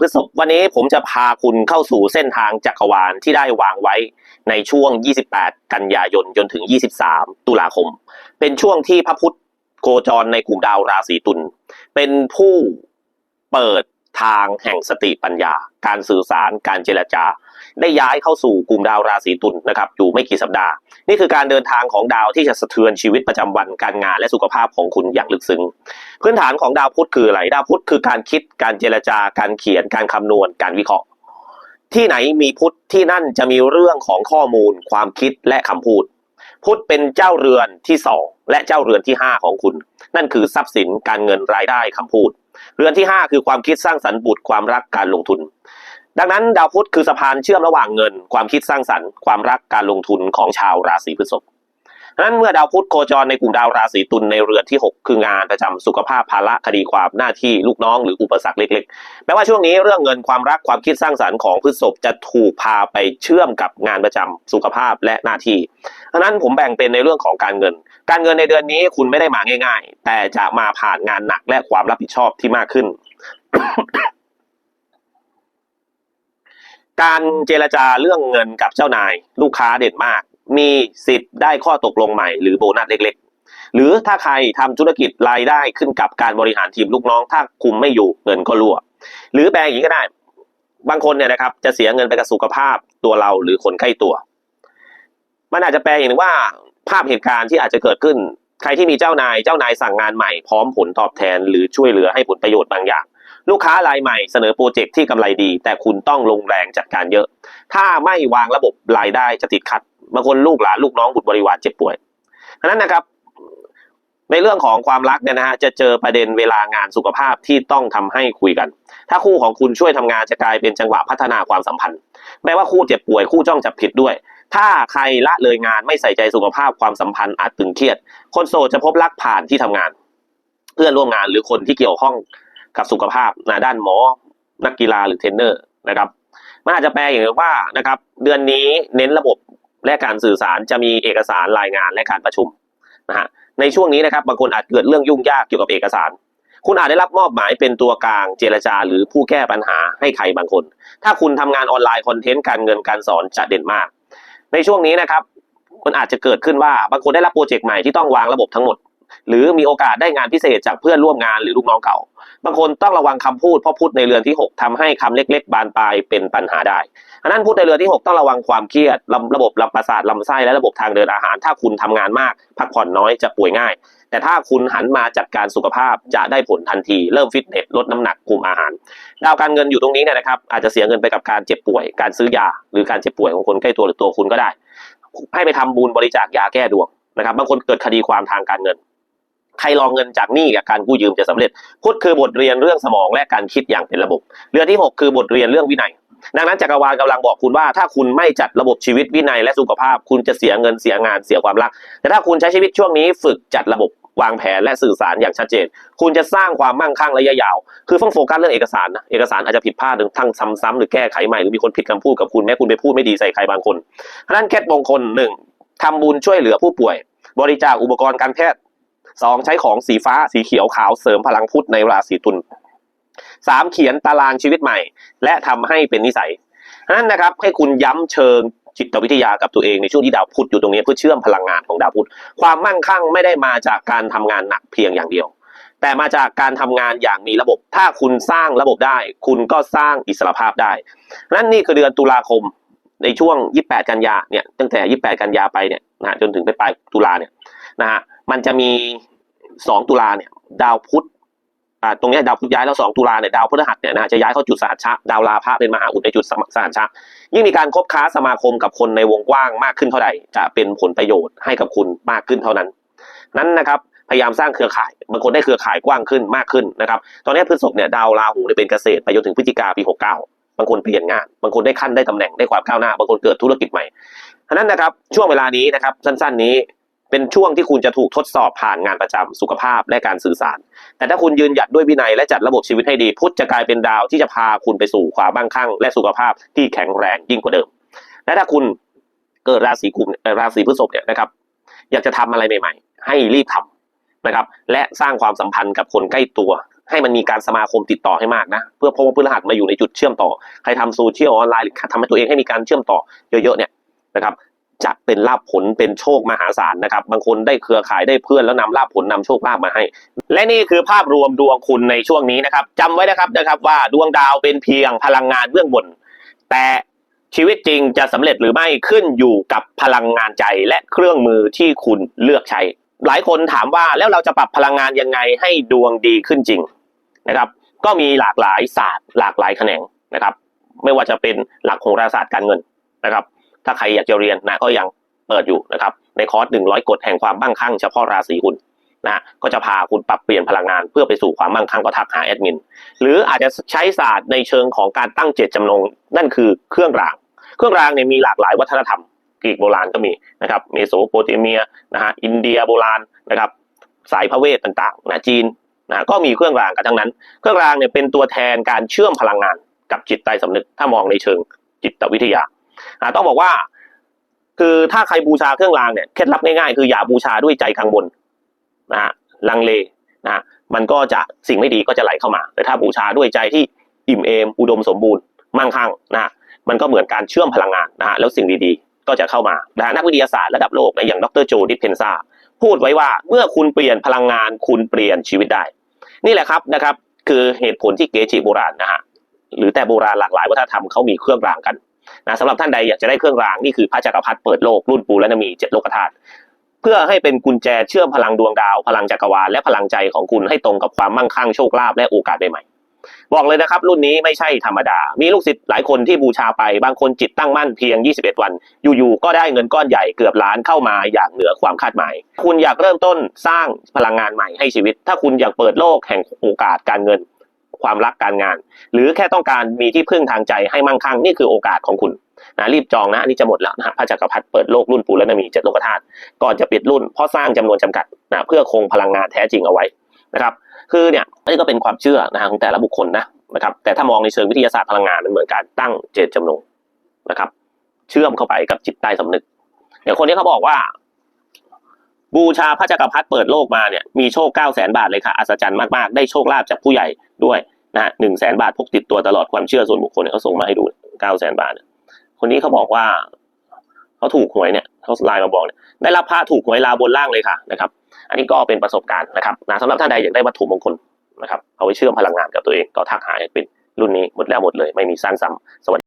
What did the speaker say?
พฤษภวันนี้ผมจะพาคุณเข้าสู่เส้นทางจักรวาลที่ได้วางไว้ในช่วง 28 กันยายนจนถึง 23 ตุลาคม เป็นช่วงที่พระพุธโคจรในกลุ่มดาวราศีตุลเป็นผู้เปิด ทางแห่งสติปัญญา การสื่อสารการเจรจา ได้ย้ายเข้าสู่กลุ่มดาวราศีตุลนะครับอยู่ไม่กี่สัปดาห์ นี่คือการเดินทางของดาวที่จะสะเทือนชีวิตประจำวันการงานและสุขภาพของคุณอย่างลึกซึ้งพื้นฐานของดาวพุธคืออะไรดาวพุธคือการคิดการเจรจาการเขียน การคำนวณ การวิเคราะห์ ที่ไหนมีพุธที่นั่นจะมีเรื่องของข้อมูล ความคิดและคำพูด พุธเป็นเจ้าเรือนที่สองและเจ้าเรือนที่ห้าของคุณ นั่นคือทรัพย์สินการเงินรายได้คำพูด เรือนที่ห้าคือความคิดสร้างสรรค์บุตรความรักการลงทุน ดังนั้นดาวพุธคือสะพานเชื่อมระหว่างเงิน ความคิดสร้างสรรค์ความรักการลงทุนของชาวราศีพฤษภดังนั้นเมื่อดาวพุธโคจรในกลุ่มดาวราศีตุลในเรือนที่ 6 คืองานประจำสุขภาพภาระคดีความหน้าที่ลูกน้องหรืออุปสรรคเล็กๆแปลว่าช่วงนี้เรื่องเงินความรักความคิดสร้างสรรค์ของพฤษภจะถูกพาไปเชื่อมกับงานประจำสุขภาพและหน้าที่ดังนั้นผมแบ่งเป็นในเรื่องของการเงิน การเงินในเดือนนี้คุณไม่ได้มาง่าย ๆ แต่จะมาผ่านงานหนักและความรับผิดชอบที่มากขึ้น การเจรจาเรื่องเงินกับเจ้านาย ลูกค้าเด่นมาก มีสิทธิ์ได้ข้อตกลงใหม่หรือโบนัสเล็กๆ หรือถ้าใครทำธุรกิจรายได้ขึ้นกับการบริหารทีมลูกน้อง ถ้าคุมไม่อยู่เงินก็รั่ว หรือแปลอย่างนี้ก็ได้ บางคนเนี่ยนะครับ จะเสียเงินไปกับสุขภาพตัวเราหรือคนใกล้ตัว มันอาจจะแปลอย่างนึงว่า ภาพเหตุการณ์ที่อาจจะเกิดขึ้น ใครที่มีเจ้านายเจ้านายสั่งงานใหม่พร้อมผลตอบแทน หรือช่วยเหลือให้ผลประโยชน์บางอย่าง ลูกค้ารายใหม่เสนอโปรเจกต์ที่กำไรดี แต่คุณต้องลงแรงจัดการเยอะ ถ้าไม่วางระบบรายได้จะติดขัดบางคนลูกหลานลูกน้องบุตรบริวารเจ็บป่วยฉะนั้นนะครับ ในเรื่องของความรักเนี่ยนะฮะจะเจอประเด็นเวลางานสุขภาพที่ต้องทำให้คุยกัน ถ้าคู่ของคุณช่วยทำงานจะกลายเป็นจังหวะพัฒนาความสัมพันธ์แม้ว่าคู่เจ็บป่วยคู่จ้องจับผิดด้วย ถ้าใครละเลยงานไม่ใส่ใจสุขภาพความสัมพันธ์อาจตึงเครียด คนโสดจะพบรักผ่านที่ทำงาน เพื่อนร่วมงานหรือคนที่เกี่ยวข้องกับสุขภาพนะด้านหมอ นักกีฬาหรือเทรนเนอร์นะครับมันอาจจะแปลอย่างว่านะครับ เดือนนี้เน้นระบบและการสื่อสารจะมีเอกสารรายงานและการประชุมนะฮะในช่วงนี้นะครับบางคนอาจเกิดเรื่องยุ่งยากเกี่ยวกับเอกสาร คุณอาจได้รับมอบหมายเป็นตัวกลางเจรจา หรือผู้แก้ปัญหาให้ใครบางคน ถ้าคุณทำงานออนไลน์คอนเทนต์การเงินการสอนจะเด่นมาก ในช่วงนี้นะครับมันอาจจะเกิดขึ้นว่าบางคนได้รับโปรเจกต์ใหม่ที่ต้องวางระบบทั้งหมด หรือมีโอกาสได้งานพิเศษจากเพื่อนร่วมงานหรือลูกน้องเก่า บางคนต้องระวังคำพูดเพราะพูดในเรือนที่ 6ทำให้คำเล็ก ๆ บานปลายเป็นปัญหาได้อันนั้นพูดในเรือนที่ 6 ต้องระวังความเครียดระระบบลำประสาทลำไส้และระบบทางเดินอาหาร ถ้าคุณทำงานมาก พักผ่อนน้อยจะป่วยง่าย แต่ถ้าคุณหันมาจัดการสุขภาพจะได้ผลทันที เริ่มฟิตเนสลดน้ำหนักคุมอาหาร ดาวการเงินอยู่ตรงนี้เนี่ยนะครับ อาจจะเสียเงินไปกับการเจ็บป่วย การซื้อยา หรือการเจ็บป่วยของคนใกล้ตัวหรือตัวคุณก็ได้ ให้ไปทำบุญบริจาคยาแก้ดวงนะครับ บางคนเกิดคดีความทางการเงิน ใครรองเงินจากหนี้กับการกู้ยืมจะสำเร็จ พุทธคือบทเรียนเรื่องสมองและการคิดอย่างเป็นระบบ เรือที่ 6 คือบทเรียนเรื่องวินัยดังนั้นจักรวาลกำลังบอกคุณว่าถ้าคุณไม่จัดระบบชีวิตวินัยและสุขภาพ คุณจะเสียเงินเสียงานเสียความรัก แต่ถ้าคุณใช้ชีวิตช่วงนี้ฝึกจัดระบบ วางแผนและสื่อสารอย่างชัดเจน คุณจะสร้างความมั่งคั่งระยะยาว คือต้องโฟกัสเรื่องเอกสารนะเอกสารอาจจะผิดพลาดหรือทั้งซ้ำๆหรือแก้ไขใหม่หรือมีคนผิดคำพูดกับคุณแม้คุณไปพูดไม่ดีใส่ใครบางคนฉะนั้นเคล็ดมงคลหนึ่งทำบุญช่วยเหลือผู้ป่วย บริจาคอุปกรณ์การแพทย์สองใช้ของสีฟ้าสีเขียวขาวเสริมพลังพุทธในราศีตุลสามเขียนตารางชีวิตใหม่ และทำให้เป็นนิสัยนั้นนะครับให้คุณย้ำเชิง จิตวิทยากับตัวเองในช่วงที่ดาวพุธอยู่ตรงนี้เพื่อเชื่อมพลังงานของดาวพุธความมั่งคั่งไม่ได้มาจากการทำงานหนักเพียงอย่างเดียว แต่มาจากการทำงานอย่างมีระบบ ถ้าคุณสร้างระบบได้ คุณก็สร้างอิสรภาพได้ นั่นนี่คือเดือนตุลาคมในช่วง 28 กันยาเนี่ยตั้งแต่ 28 กันยาไปเนี่ยนะจนถึงไปปลายตุลาเนี่ยนะฮะมันจะมี 2 ตุลาเนี่ยดาวพุธ อ่าตรงนี้ดาวพุธย้ายแล้ว 2 ตุลาเนี่ยดาวพฤหัสเนี่ยนะจะย้ายเข้าจุดสหัชชะดาวราพะเป็นมหาอุดในจุดสหัชชะยิ่งมีการคบค้าสมาคมกับคนในวงกว้างมากขึ้นเท่าใดจะเป็นผลประโยชน์ให้กับคุณมากขึ้นเท่านั้น นั้นนะครับพยายามสร้างเครือข่ายบางคนได้เครือข่ายกว้างขึ้นมากขึ้นนะครับตอนนี้พฤษภเนี่ยดาวราหูเนี่ยเป็นเกษตรไปจนถึงพฤศจิกาปี 69 บางคนเปลี่ยนงาน บางคนได้ขั้นได้ตำแหน่งได้ความก้าวหน้า บางคนเกิดธุรกิจใหม่ฉะนั้นนะครับช่วงเวลานี้นะครับสั้น ๆ นี้ เป็นช่วงที่คุณจะถูกทดสอบผ่านงานประจำสุขภาพและการสื่อสาร แต่ถ้าคุณยืนหยัดด้วยวินัยและจัดระบบชีวิตให้ดี พุทธจะกลายเป็นดาวที่จะพาคุณไปสู่ความมั่งคั่ง และสุขภาพที่แข็งแรงยิ่งกว่าเดิม และถ้าคุณเกิดราศีกุมราศีพฤษภเนี่ยนะครับ อยากจะทำอะไรใหม่ ๆ ให้รีบทำนะครับ และสร้างความสัมพันธ์กับคนใกล้ตัว ให้มันมีการสมาคมติดต่อให้มากนะ เพื่อเพราะว่าพฤหัสมาอยู่ในจุดเชื่อมต่อ ใครทำโซเชียลออนไลน์หรือทำให้ตัวเองให้มีการเชื่อมต่อเยอะๆเนี่ยนะครับ จะเป็นลาภผลเป็นโชคมหาศาลนะครับ บางคนได้เครือข่ายได้เพื่อนแล้วนำลาภผลนำโชคลาภมาให้ และนี่คือภาพรวมดวงคุณในช่วงนี้นะครับจำไว้นะครับนะครับว่าดวงดาวเป็นเพียงพลังงานเบื้องบน แต่ชีวิตจริงจะสำเร็จหรือไม่ขึ้นอยู่กับพลังงานใจและเครื่องมือที่คุณเลือกใช้ หลายคนถามว่าแล้วเราจะปรับพลังงานยังไงให้ดวงดีขึ้นจริงนะครับ ก็มีหลากหลายศาสตร์ หลากหลายแขนงนะครับ ไม่ว่าจะเป็นหลักโหราศาสตร์การเงินนะครับ ถ้าใครอยากจะเรียนนะก็ยังเปิดอยู่นะครับในคอร์ส100 กฎแห่งความมั่งคั่งเฉพาะราศีคุณนะก็จะพาคุณปรับเปลี่ยนพลังงานเพื่อไปสู่ความมั่งคั่งก็ทักหาแอดมิน หรืออาจจะใช้ศาสตร์ในเชิงของการตั้งเจตจำนง นั่นคือเครื่องราง เครื่องรางเนี่ยมีหลากหลายวัฒนธรรมกรีกโบราณก็มีนะครับเมโสโปเตเมียนะฮะอินเดียโบราณนะครับสายพระเวทต่างๆนะจีนนะก็มีเครื่องรางกันทั้งนั้น เครื่องรางเนี่ยเป็นตัวแทนการเชื่อมพลังงานกับจิตใต้สำนึกถ้ามองในเชิงจิตวิทยา ต้องบอกว่า คือถ้าใครบูชาเครื่องรางเนี่ยเคล็ดลับง่ายๆคืออย่าบูชาด้วยใจกังวลนะฮะลังเลนะฮะมันก็จะสิ่งไม่ดีก็จะไหลเข้ามา แต่ถ้าบูชาด้วยใจที่อิ่มเอมอุดมสมบูรณ์มั่งคั่งนะฮะมันก็เหมือนการเชื่อมพลังงานนะฮะแล้วสิ่งดีๆก็จะเข้ามานะฮะนักวิทยาศาสตร์ระดับโลกนะอย่างดรโจดิสเพนซาพูดไว้ว่าเมื่อคุณเปลี่ยนพลังงานคุณเปลี่ยนชีวิตได้ นี่แหละครับนะครับ คือเหตุผลที่เกจิโบราณนะฮะหรือแต่โบราณหลากหลายวัฒนธรรมเขามีเครื่องรางกัน นะสำหรับท่านใดอยากจะได้เครื่องรางนี่คือพระจักรพรรดิเปิดโลกรุ่นปูและนมีเจ็ดโลกธาตุเพื่อให้เป็นกุญแจเชื่อมพลังดวงดาว พลังจักรวาลและพลังใจของคุณให้ตรงกับความมั่งคั่งโชคลาภและโอกาสใหม่ๆบอกเลยนะครับรุ่นนี้ไม่ใช่ธรรมดา มีลูกศิษย์หลายคนที่บูชาไปบางคนจิตตั้งมั่นเพียง 21 วัน อยู่ๆก็ได้เงินก้อนใหญ่เกือบล้านเข้ามาอย่างเหนือความคาดหมาย คุณอยากเริ่มต้นสร้างพลังงานใหม่ให้ชีวิต ถ้าคุณอยากเปิดโลกแห่งโอกาสการเงิน ความรักการงาน หรือแค่ต้องการมีที่พึ่งทางใจให้มั่งคั่งนี่คือโอกาสของคุณนะรีบจองนะนนี้จะหมดแล้วนะพระจักรพรรดิเปิดโลกรุ่นปูแลนมีเจ็ดโลกธาตุก่อนจะปิดรุ่นเพราะสร้างจำนวนจำกัดนะเพื่อคงพลังงานแท้จริงเอาไว้นะครับคือเนี่ยนนี้ก็เป็นความเชื่อนะฮะของแต่ละบุคคลนะนะครับแต่ถ้ามองในเชิงวิทยาศาสตร์พลังงานมันเหมือนการตั้งเจตจำนงนะครับ เชื่อมเข้าไปกับจิตใต้สำนึกอย่างคนนี้เขาบอกว่า บูชาพระจักรพรรดิเปิดโลกมาเนี่ยมีโชคเก้าแสนบาทเลยค่ะอัศจรรย์มากๆได้โชคลาภจากผู้ใหญ่ ด้วยนะหนึ่งแสนบาทพกติดตัวตลอดความเชื่อส่วนบุคคลเนี่ยเขาส่งมาให้ดูเก้าแสนบาท คนนี้เขาบอกว่าเขาถูกหวยเนี่ยเขาไลน์มาบอกเนี่ยได้รับพระถูกหวยลาบนล่างเลยค่ะนะครับ อันนี้ก็เป็นประสบการณ์นะครับนะสำหรับท่านใดอยากได้วัตถุมงคลนะครับเอาไว้เชื่อมพลังงานกับตัวเองก็ทักหาเป็นรุ่นนี้หมดแล้วหมดเลยไม่มีสร้างซ้ำสวัสดี